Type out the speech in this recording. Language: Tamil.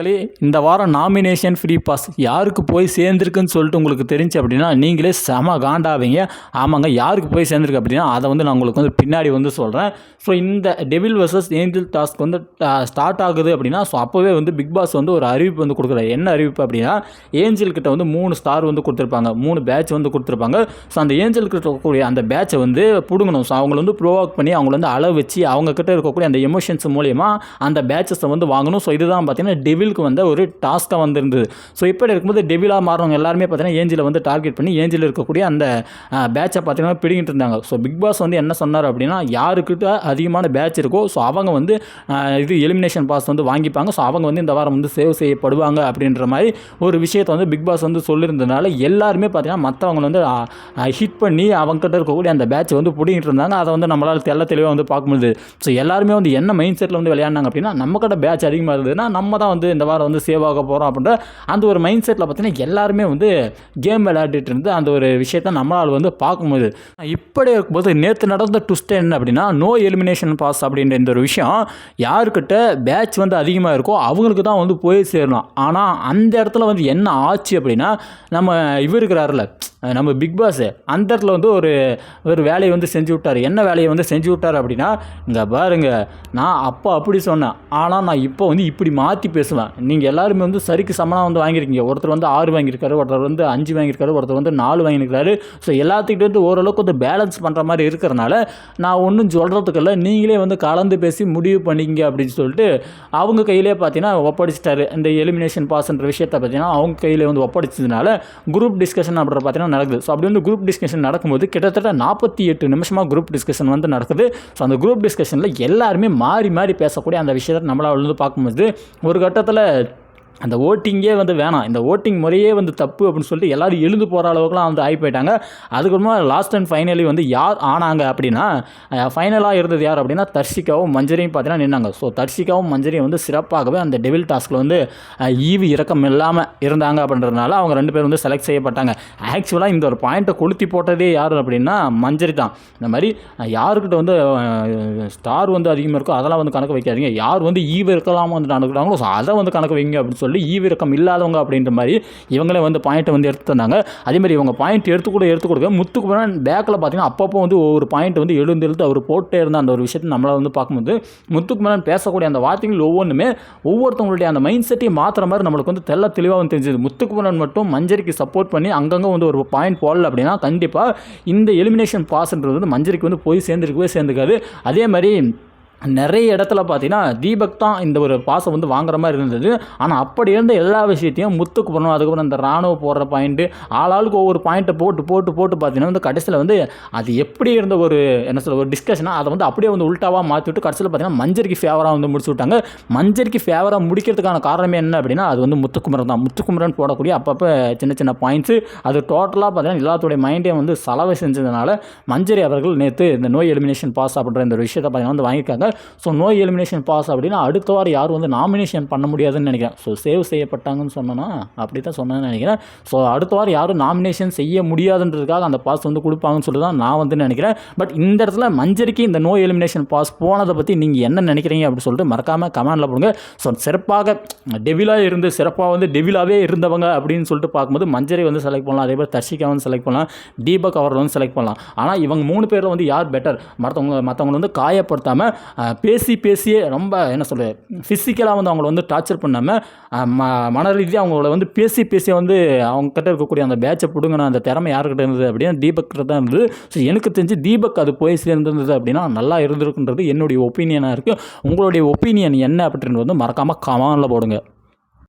மக்களே இந்த வாரம் நாமினேஷன் ஃப்ரீ பாஸ் யாருக்கு போய் சேர்ந்துருக்குன்னு சொல்லிட்டு உங்களுக்கு தெரிஞ்சு அப்படின்னா நீங்களே செம காண்டாவீங்க. ஆமாங்க யாருக்கு போய் சேர்ந்துருக்கு அப்படின்னா அதை வந்து நான் உங்களுக்கு வந்து பின்னாடி வந்து சொல்கிறேன் ஸோ இந்த டெவில் வர்சஸ் ஏஞ்சல் டாஸ்க் வந்து ஸ்டார்ட் ஆகுது அப்படின்னா ஸோ அப்போவே வந்து பிக் பாஸ் வந்து ஒரு அறிவிப்பு வந்து கொடுக்குறாரு. என்ன அறிவிப்பு அப்படின்னா ஏஞ்சல் கிட்ட வந்து மூணு ஸ்டார் வந்து கொடுத்துருப்பாங்க. மூணு பேட்ச் வந்து கொடுத்துருப்பாங்க. ஸோ அந்த ஏஞ்சல் கிட்ட இருக்கக்கூடிய அந்த பேட்சை வந்து பிடுங்கணும். ஸோ அவங்கள வந்து ப்ரோவாக் பண்ணி அவங்கள வந்து அளவு வச்சு அவங்க கிட்ட இருக்கக்கூடிய அந்த எமோஷன்ஸ் மூலயமா அந்த பேட்சஸை வந்து வாங்கணும். ஸோ இதுதான் பார்த்தீங்கன்னா டெவில் டெவிலுக்கு வந்து ஒரு டாஸ்க்காக வந்திருந்தது. ஸோ இப்படி இருக்கும்போது டெவிலாக மாறவங்க எல்லாருமே பார்த்தீங்கன்னா ஏஞ்சில் வந்து டார்கெட் பண்ணி ஏஞ்சில் இருக்கக்கூடிய அந்த பேட்சை பார்த்தீங்கன்னா பிடிங்கிட்டு இருந்தாங்க. ஸோ பிக் பாஸ் வந்து என்ன சொன்னார் அப்படின்னா யாருக்கிட்ட அதிகமான பேட்ச் இருக்கோ ஸோ அவங்க வந்து இது எலிமினேஷன் பாஸ் வந்து வாங்கிப்பாங்க. ஸோ அவங்க வந்து இந்த வாரம் வந்து சேவ் செய்யப்படுவாங்க அப்படின்ற மாதிரி ஒரு விஷயத்தை வந்து பிக் பாஸ் வந்து சொல்லியிருந்ததுனால எல்லாருமே பார்த்தீங்கன்னா மற்றவங்க வந்து ஹிட் பண்ணி அவங்ககிட்ட இருக்கக்கூடிய அந்த பேட்ச் வந்து பிடிங்கிட்டு இருந்தாங்க. அதை வந்து நம்மளால் தெல்ல தெளிவாக வந்து பார்க்க முடியுது ஸோ எல்லாருமே வந்து என்ன மைண்ட் செட்டில் வந்து விளையாடினாங்க அப்படின்னா நம்ம கிட்ட பேட்ச் அதிகமாக இருந்ததுன்னா நம்ம தான் வந்து இந்த வாரம் வந்து சேவ் ஆக போகிறோம் அப்படின்ற அந்த ஒரு மைண்ட் செட்டில் பார்த்தீங்கன்னா எல்லாருமே வந்து கேம் விளையாடிட்டு இருந்து அந்த ஒரு விஷயத்தை நம்மளால் வந்து பார்க்கும்போது இப்படி இருக்கும்போது நேற்று நடந்த ட்விஸ்ட் என்ன அப்படின்னா நோ எலிமினேஷன் பாஸ் அப்படின்ற இந்த ஒரு விஷயம் யாருக்கிட்ட பேட்ச் வந்து அதிகமாக இருக்கோ அவங்களுக்கு தான் வந்து போய் சேரணும் ஆனால் அந்த இடத்துல வந்து என்ன ஆச்சு அப்படின்னா நம்ம இவர் இருக்கிறாருல நம்ம பிக் பாஸு அந்த இடத்துல வந்து ஒரு ஒரு வேலையை வந்து செஞ்சு விட்டார். என்ன வேலையை வந்து செஞ்சு விட்டார் அப்படின்னா இங்கே பாருங்க நான் அப்போ அப்படி சொன்னேன். ஆனால் நான் இப்போ வந்து இப்படி மாற்றி பேசுவேன். நீங்கள் எல்லாருமே வந்து சரிக்கு சமனாக வந்து வாங்கியிருக்கீங்க. ஒருத்தர் வந்து ஆறு வாங்கியிருக்காரு ஒருத்தர் வந்து அஞ்சு வாங்கியிருக்காரு ஒருத்தர் வந்து நாலு வாங்கியிருக்காரு. ஸோ எல்லாத்துக்கிட்டே வந்து ஓரளவுக்கு வந்து பேலன்ஸ் பண்ணுற மாதிரி இருக்கிறனால நான் ஒன்றும் சொல்கிறதுக்கில்ல நீங்களே வந்து கலந்து பேசி முடிவு பண்ணிங்க அப்படின்னு சொல்லிட்டு அவங்க கையிலே பார்த்தீங்கன்னா ஒப்படைச்சிட்டாரு. இந்த எலிமினேஷன் பாஸ்ன்ற விஷயத்தை பார்த்தீங்கன்னா அவங்க கையில் வந்து ஒப்படைச்சதுனால குரூப் டிஸ்கஷன் அப்படின்ற பார்த்தீங்கன்னா நடக்குது. ஸோ அப்படி வந்து குரூப் டிஸ்கஷன் நடக்கும்போது கிட்டத்தட்ட நாற்பத்தி எட்டு நிமிஷமாக குரூப் டிஸ்கஷன் வந்து நடக்குது. ஸோ அந்த குரூப் டிஸ்கஷனில் எல்லாருமே மாறி மாறி பேசக்கூடிய அந்த விஷயத்தை நம்மளால் வந்து பார்க்கும்போது ஒரு கட்டத்தில் அந்த ஓட்டிங்கே வந்து வேணாம். இந்த ஓட்டிங் முறையே வந்து தப்பு அப்படின்னு சொல்லிட்டு எல்லோரும் எழுந்து போகிற அளவுக்குலாம் வந்து ஆகி போயிட்டாங்க அதுக்கப்புறமா லாஸ்ட் அண்ட் ஃபைனலி வந்து யார் ஆனாங்க அப்படின்னா ஃபைனலாக இருந்தது யார் அப்படின்னா தர்ஷிகாவும் மஞ்சரியும் பார்த்தீங்கன்னா நின்னாங்க. ஸோ தர்ஷிகாவும் மஞ்சரியும் வந்து சிறப்பாகவே அந்த டெவில் டாஸ்கில் வந்து ஈவு இறக்கம் இல்லாமல் இருந்தாங்க அப்படின்றதுனால அவங்க ரெண்டு பேரும் வந்து செலக்ட் செய்யப்பட்டாங்க. ஆக்சுவலாக இந்த ஒரு பாயிண்ட்டை கொளுத்தி போட்டதே யார் அப்படின்னா மஞ்சரி தான். இந்த மாதிரி யாருக்கிட்ட வந்து ஸ்டார் வந்து அதிகமாக இருக்கோ அதெல்லாம் வந்து கணக்கு வைக்காதீங்க. யார் வந்து ஈவு இருக்கலாம் வந்து நடக்கிறாங்களோ ஸோ அதை வந்து கணக்கு வைங்க அப்படின்னு சொல்லி ஈவிரக்கம் இல்லாதவங்க அப்படின்ற மாதிரி இவங்களே வந்து பாயிண்ட்டை வந்து எடுத்து தந்தாங்க. அதே மாதிரி இவங்க பாயிண்ட் எடுத்து கூட எடுத்து கொடுக்க முத்துக்கு பேக்கில் பார்த்தீங்கன்னா அப்பப்போ வந்து ஒவ்வொரு பாயிண்ட் வந்து எழுந்து எழுத்து அவர் போட்டே இருந்த அந்த ஒரு விஷயத்தை நம்மளால் வந்து பார்க்கும்போது முத்துக்கு மேலே பேசக்கூடிய அந்த வார்த்தைகள் ஒவ்வொன்றுமே ஒவ்வொருத்தவங்களுடைய அந்த மைண்ட் செட்டையும் மாற்றுற மாதிரி நம்மளுக்கு வந்து தெல்ல தெளிவாக வந்து தெரிஞ்சது. முத்துக்குமரன் மட்டும் மஞ்சரிக்கு சப்போர்ட் பண்ணி அங்கங்கே வந்து ஒரு பாயிண்ட் போடல அப்படின்னா கண்டிப்பாக இந்த எலிமினேஷன் பாஸ்ன்றது வந்து மஞ்சரிக்கு வந்து போய் சேர்ந்துருக்கவே சேர்ந்துக்காது அதே மாதிரி நிறைய இடத்துல பார்த்தீங்கன்னா தீபக் தான் இந்த ஒரு பாசை வந்து வாங்குற மாதிரி இருந்தது. ஆனால் அப்படி இருந்த எல்லா விஷயத்தையும் முத்துக்கு பண்ணணும் அதுக்கப்புறம் இந்த ராணுவ போடுற பாயிண்ட்டு ஆளாளுக்கு ஒவ்வொரு பாயிண்ட்டை போட்டு போட்டு போட்டு பார்த்தீங்கன்னா வந்து கடைசியில் வந்து அது எப்படி இருந்த ஒரு என்ன சொல்ல ஒரு டிஸ்கஷனாக அதை வந்து அப்படியே வந்து உல்ட்டாவாக மாற்றி விட்டு கடைசியில் பார்த்தீங்கன்னா மஞ்சரிக்கு ஃபேவராக வந்து முடிச்சு விட்டாங்க. மஞ்சரிக்கு ஃபேவராக முடிக்கிறதுக்கான காரணமே என்ன அப்படின்னா அது வந்து முத்துக்குமரன் தான். முத்துக்குமரன் போடக்கூடிய அப்பப்போ சின்ன சின்ன பாயிண்ட்ஸு அது டோட்டலாக பார்த்தீங்கன்னா எல்லாத்துடைய மைண்டையும் வந்து செலவை செஞ்சதுனால மஞ்சரி அவர்கள் நேற்று இந்த நோய் எலிமினேஷன் பாஸ் அப்படின்ற இந்த விஷயத்தை பார்த்தீங்கன்னா வந்து வாங்கியிருக்காங்க. ஸோ நோய் எலிமினேஷன் பாஸ் அப்படின்னா அடுத்த வாரம் யாரும் வந்து நாமினேஷன் பண்ண முடியாதுன்னு நினைக்கிறேன். ஸோ சேவ் செய்யப்பட்டாங்கன்னு சொன்னோன்னா அப்படி தான் சொன்னேன்னு நினைக்கிறேன். ஸோ அடுத்த வாரம் யாரும் நாமினேஷன் செய்ய முடியாதுன்றதுக்காக அந்த பாஸ் வந்து கொடுப்பாங்கன்னு சொல்லி தான் நான் வந்து நினைக்கிறேன். பட் இந்த இடத்துல மஞ்சரிக்கு இந்த நோ எலிமினேஷன் பாஸ் போனதை பற்றி நீங்கள் என்ன நினைக்கிறீங்க அப்படின்னு சொல்லிட்டு மறக்காமல் கமெண்டில் போடுங்க. ஸோ சிறப்பாக டெவிலாக இருந்து சிறப்பாக வந்து டெவிலாகவே இருந்தவங்க அப்படின்னு சொல்லிட்டு பார்க்கும்போது மஞ்சரி வந்து செலக்ட் பண்ணலாம். அதே மாதிரி தர்ஷிகா வந்து செலக்ட் பண்ணலாம். தீபக் அவர்கள் வந்து செலக்ட் பண்ணலாம். ஆனால் இவங்க மூணு பேரில் வந்து யார் பெட்டர் மற்றவங்க மற்றவங்களை வந்து காயப்படுத்தாமல் பேசி பேசியே ரொம்ப என்ன சொல்கிறது ஃபிசிக்கலாக வந்து அவங்கள வந்து டார்ச்சர் பண்ணாமல் ம மன ரீதியாக அவங்கள வந்து பேசி பேசி வந்து அவங்கக்கிட்ட இருக்கக்கூடிய அந்த பேட்சை பிடுங்கின அந்த திறமை யாருக்கிட்ட இருந்தது அப்படின்னா தீபக் கிட்ட தான் இருந்தது. ஸோ எனக்கு தெரிஞ்சு தீபக் அது போய் சேர்ந்திருந்தது அப்படின்னா நல்லா இருந்திருக்குன்றது என்னுடைய ஒப்பீனியனாக இருக்குது உங்களுடைய ஒப்பீனியன் என்ன அப்படின்றது வந்து மறக்காமல் கமானில் போடுங்க.